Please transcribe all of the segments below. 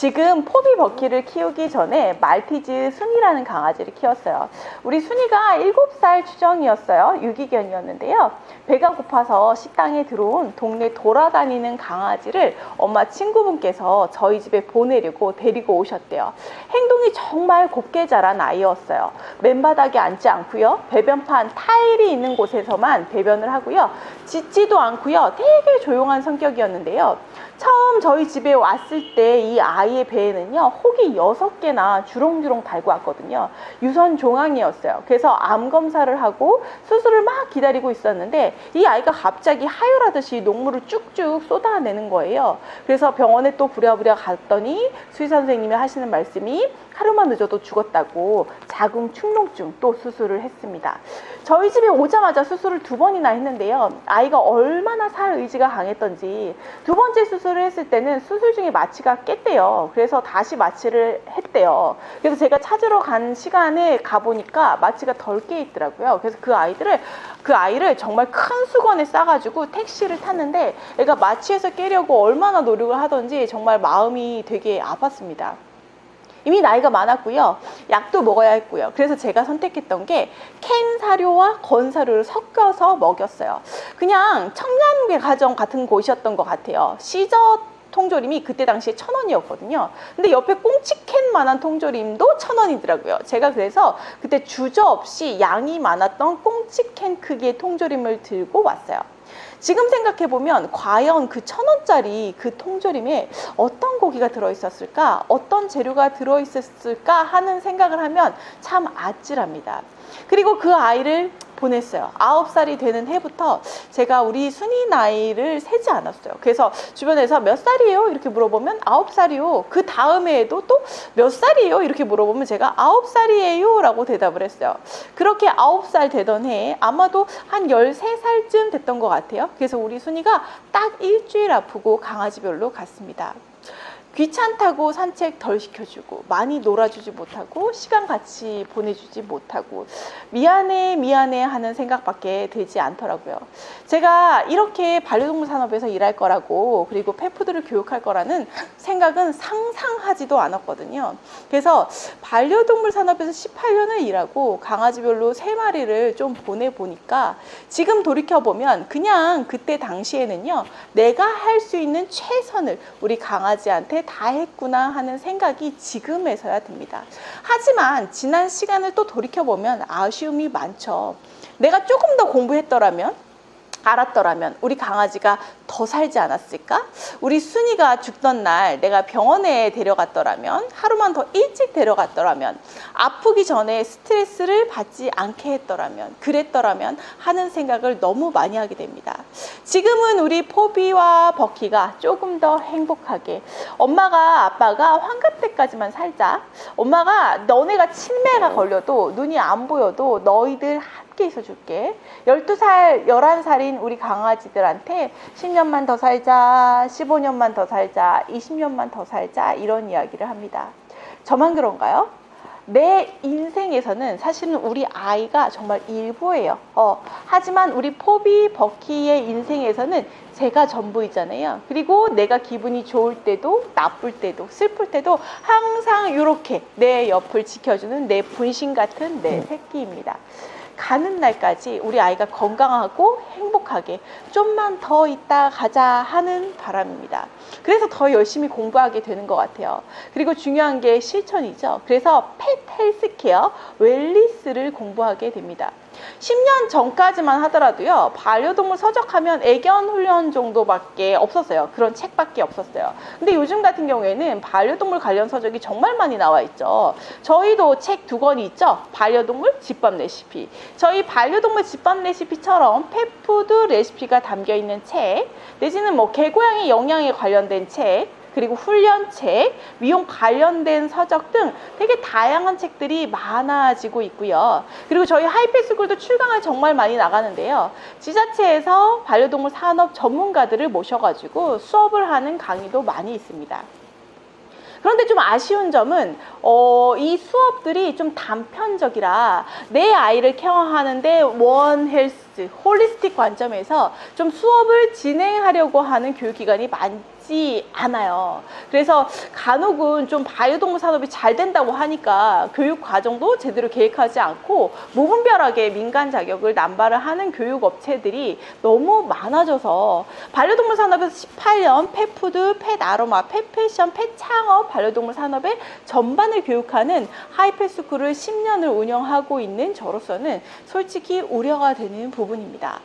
지금 포비 버키를 키우기 전에 말티즈 순이라는 강아지를 키웠어요. 우리 순이가 7살 추정이었어요. 유기견이었는데요. 배가 고파서 식당에 들어온 동네 돌아다니는 강아지를 엄마 친구분께서 저희 집에 보내려고 데리고 오셨대요. 행동이 정말 곱게 자란 아이였어요. 맨바닥에 앉지 않고요. 배변판 타일이 있는 곳에서만 배변을 하고요. 짖지도 않고요. 되게 조용한 성격이었는데요. 처음 저희 집에 왔을 때 이 아이의 배에는요, 혹이 여섯 개나 주렁주렁 달고 왔거든요. 유선 종양이었어요. 그래서 암 검사를 하고 수술을 막 기다리고 있었는데 이 아이가 갑자기 하혈하듯이 녹물을 쭉쭉 쏟아내는 거예요. 그래서 병원에 또 부랴부랴 갔더니 수의사 선생님이 하시는 말씀이 하루만 늦어도 죽었다고 자궁 축농증 또 수술을 했습니다. 저희 집에 오자마자 수술을 두 번이나 했는데요. 아이가 얼마나 살 의지가 강했던지 두 번째 수술 을 했을 때는 수술 중에 마취가 깼대요. 그래서 다시 마취를 했대요. 그래서 제가 찾으러 간 시간에 가보니까 마취가 덜 깨 있더라고요. 그래서 그 아이들을 그 아이를 정말 큰 수건에 싸가지고 택시를 탔는데 애가 마취해서 깨려고 얼마나 노력을 하던지 정말 마음이 되게 아팠습니다. 이미 나이가 많았고요. 약도 먹어야 했고요. 그래서 제가 선택했던 게 캔 사료와 건 사료를 섞어서 먹였어요. 그냥 청량계 가정 같은 곳이었던 것 같아요. 시저 통조림이 그때 당시에 천 원이었거든요. 근데 옆에 꽁치캔만한 통조림도 천 원이더라고요. 제가 그래서 그때 주저 없이 양이 많았던 꽁치캔 크기의 통조림을 들고 왔어요. 지금 생각해보면 과연 그 천 원짜리 그 통조림에 어떤 고기가 들어있었을까? 어떤 재료가 들어있었을까? 하는 생각을 하면 참 아찔합니다. 그리고 그 아이를 보냈어요. 아홉 살이 되는 해부터 제가 우리 순이 나이를 세지 않았어요. 그래서 주변에서 몇 살이에요? 이렇게 물어보면 아홉 살이요. 그 다음 해에도 또 몇 살이에요? 이렇게 물어보면 제가 아홉 살이에요. 라고 대답을 했어요. 그렇게 아홉 살 되던 해에 아마도 한 열세 살쯤 됐던 것 같아요. 그래서 우리 순이가 딱 일주일 아프고 강아지별로 갔습니다. 귀찮다고 산책 덜 시켜주고 많이 놀아주지 못하고 시간 같이 보내주지 못하고 미안해 미안해 하는 생각밖에 들지 않더라고요. 제가 이렇게 반려동물 산업에서 일할 거라고 그리고 페푸드를 교육할 거라는 생각은 상상하지도 않았거든요. 그래서 반려동물 산업에서 18년을 일하고 강아지별로 세 마리를 좀 보내보니까 지금 돌이켜보면 그냥 그때 당시에는요 내가 할 수 있는 최선을 우리 강아지한테 다 했구나 하는 생각이 지금에서야 듭니다. 하지만 지난 시간을 또 돌이켜보면 아쉬움이 많죠. 내가 조금 더 공부했더라면 알았더라면 우리 강아지가 더 살지 않았을까? 우리 순이가 죽던 날 내가 병원에 데려갔더라면 하루만 더 일찍 데려갔더라면 아프기 전에 스트레스를 받지 않게 했더라면 그랬더라면 하는 생각을 너무 많이 하게 됩니다. 지금은 우리 포비와 버키가 조금 더 행복하게 엄마가 아빠가 환갑 때까지만 살자. 엄마가 너네가 치매가 걸려도 눈이 안 보여도 너희들 함께 있어줄게. 12살, 11살인 우리 강아지들한테 10년만 더 살자, 15년만 더 살자, 20년만 더 살자, 이런 이야기를 합니다. 저만 그런가요? 내 인생에서는 사실은 우리 아이가 정말 일부예요. 어, 하지만 우리 포비 버키의 인생에서는 제가 전부이잖아요. 그리고 내가 기분이 좋을 때도 나쁠 때도 슬플 때도 항상 이렇게 내 옆을 지켜주는 내 분신 같은 내 새끼입니다. 가는 날까지 우리 아이가 건강하고 행복하게 좀만 더 있다 가자 하는 바람입니다. 그래서 더 열심히 공부하게 되는 것 같아요. 그리고 중요한 게 실천이죠. 그래서 펫 헬스케어 웰리스를 공부하게 됩니다. 10년 전까지만 하더라도요, 반려동물 서적하면 애견 훈련 정도밖에 없었어요. 그런 책밖에 없었어요. 근데 요즘 같은 경우에는 반려동물 관련 서적이 정말 많이 나와 있죠. 저희도 책 두 권이 있죠. 반려동물 집밥 레시피. 저희 반려동물 집밥 레시피처럼 펫푸드 레시피가 담겨 있는 책, 내지는 뭐 개고양이 영양에 관련된 책, 그리고 훈련책, 미용 관련된 서적 등 되게 다양한 책들이 많아지고 있고요. 그리고 저희 하이패스쿨도 출강을 정말 많이 나가는데요. 지자체에서 반려동물 산업 전문가들을 모셔가지고 수업을 하는 강의도 많이 있습니다. 그런데 좀 아쉬운 점은 어, 이 수업들이 좀 단편적이라 내 아이를 케어하는데 원 헬스, 홀리스틱 관점에서 좀 수업을 진행하려고 하는 교육기관이 많 쉽지 않아요. 그래서 간혹은 좀 반려동물 산업이 잘 된다고 하니까 교육 과정도 제대로 계획하지 않고 무분별하게 민간 자격을 남발을 하는 교육 업체들이 너무 많아져서 반려동물 산업에서 18년 펫푸드, 펫아로마, 펫패션, 펫창업, 반려동물 산업의 전반을 교육하는 하이패스쿨을 10년을 운영하고 있는 저로서는 솔직히 우려가 되는 부분입니다.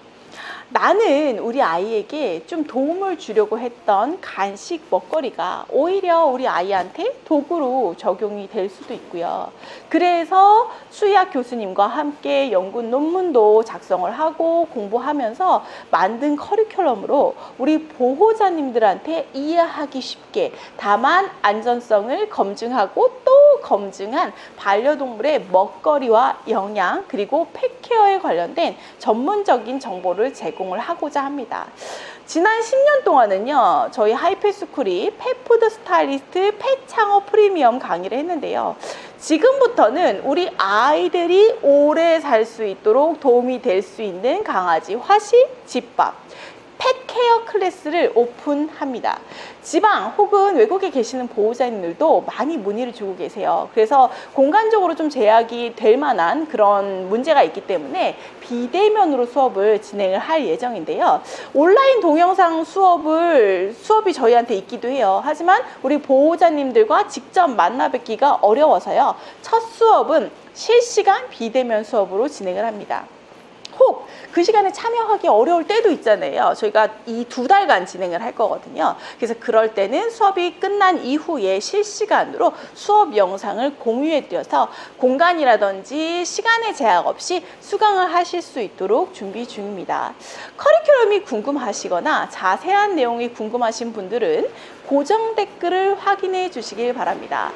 나는 우리 아이에게 좀 도움을 주려고 했던 간식 먹거리가 오히려 우리 아이한테 도구로 적용이 될 수도 있고요. 그래서 수의학 교수님과 함께 연구 논문도 작성을 하고 공부하면서 만든 커리큘럼으로 우리 보호자님들한테 이해하기 쉽게 다만 안전성을 검증하고 또 검증한 반려동물의 먹거리와 영양 그리고 펫케어에 관련된 전문적인 정보를 제공을 하고자 합니다. 지난 10년 동안은요, 저희 하이패스쿨이 펫푸드 스타일리스트 펫창업 프리미엄 강의를 했는데요. 지금부터는 우리 아이들이 오래 살 수 있도록 도움이 될 수 있는 강아지 화식 집밥, 펫케어 클래스를 오픈합니다. 지방 혹은 외국에 계시는 보호자님들도 많이 문의를 주고 계세요. 그래서 공간적으로 좀 제약이 될 만한 그런 문제가 있기 때문에 비대면으로 수업을 진행을 할 예정인데요. 온라인 동영상 수업을 수업이 저희한테 있기도 해요. 하지만 우리 보호자님들과 직접 만나 뵙기가 어려워서요. 첫 수업은 실시간 비대면 수업으로 진행을 합니다. 혹그 시간에 참여하기 어려울 때도 있잖아요. 저희가 이 두 달간 진행을 할 거거든요. 그래서 그럴 때는 수업이 끝난 이후에 실시간으로 수업 영상을 공유해 드려서 공간이라든지 시간의 제약 없이 수강을 하실 수 있도록 준비 중입니다. 커리큘럼이 궁금하시거나 자세한 내용이 궁금하신 분들은 고정 댓글을 확인해 주시길 바랍니다.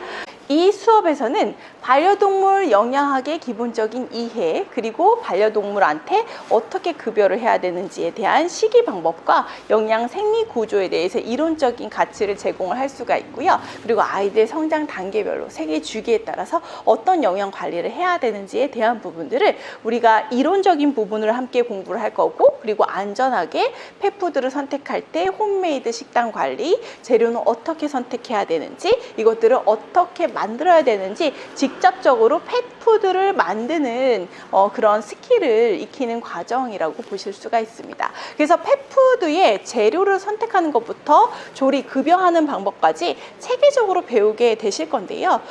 이 수업에서는 반려동물 영양학의 기본적인 이해 그리고 반려동물한테 어떻게 급여를 해야 되는지에 대한 식이 방법과 영양 생리 구조에 대해서 이론적인 가치를 제공을 할 수가 있고요. 그리고 아이들 성장 단계별로 생애 주기에 따라서 어떤 영양 관리를 해야 되는지에 대한 부분들을 우리가 이론적인 부분을 함께 공부를 할 거고 그리고 안전하게 펫푸드를 선택할 때 홈메이드 식단 관리 재료는 어떻게 선택해야 되는지 이것들을 어떻게 만들어야 되는지 직접적으로 펫푸드를 만드는 어, 그런 스킬을 익히는 과정이라고 보실 수가 있습니다. 그래서 펫푸드의 재료를 선택하는 것부터 조리 급여하는 방법까지 체계적으로 배우게 되실 건데요.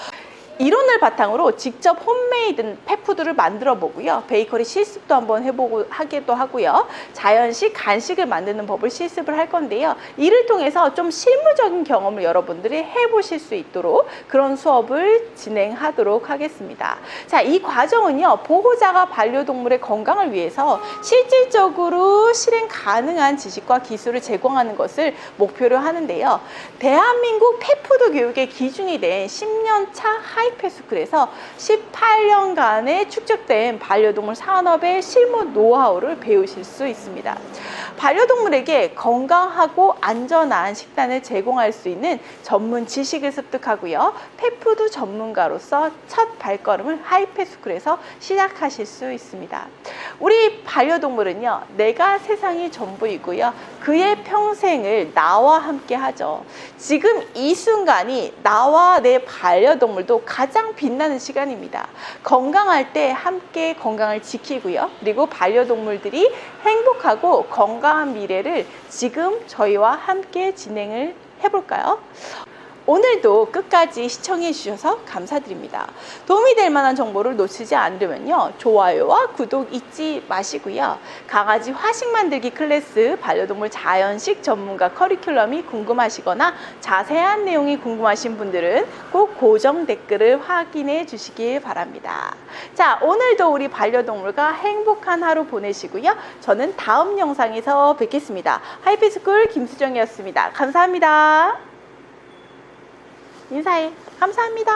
이론을 바탕으로 직접 홈메이드 펫푸드를 만들어 보고요. 베이커리 실습도 한번 해보고 하기도 하고요. 자연식 간식을 만드는 법을 실습을 할 건데요. 이를 통해서 좀 실무적인 경험을 여러분들이 해보실 수 있도록 그런 수업을 진행하도록 하겠습니다. 자, 이 과정은요. 보호자가 반려동물의 건강을 위해서 실질적으로 실행 가능한 지식과 기술을 제공하는 것을 목표로 하는데요. 대한민국 펫푸드 교육의 기준이 된 10년 차 하이 하이패스쿨에서 18년간의 축적된 반려동물 산업의 실무 노하우를 배우실 수 있습니다. 반려동물에게 건강하고 안전한 식단을 제공할 수 있는 전문 지식을 습득하고요. 펫푸드 전문가로서 첫 발걸음을 하이패스쿨에서 시작하실 수 있습니다. 우리 반려동물은요, 내가 세상이 전부이고요. 그의 평생을 나와 함께 하죠. 지금 이 순간이 나와 내 반려동물도 가장 빛나는 시간입니다. 건강할 때 함께 건강을 지키고요. 그리고 반려동물들이 행복하고 건강한 미래를 지금 저희와 함께 진행을 해볼까요? 오늘도 끝까지 시청해 주셔서 감사드립니다. 도움이 될 만한 정보를 놓치지 않으려면요. 좋아요와 구독 잊지 마시고요. 강아지 화식 만들기 클래스 반려동물 자연식 전문가 커리큘럼이 궁금하시거나 자세한 내용이 궁금하신 분들은 꼭 고정 댓글을 확인해 주시길 바랍니다. 자, 오늘도 우리 반려동물과 행복한 하루 보내시고요. 저는 다음 영상에서 뵙겠습니다. 하이피스쿨 김수정이었습니다. 감사합니다. 인사해. 감사합니다.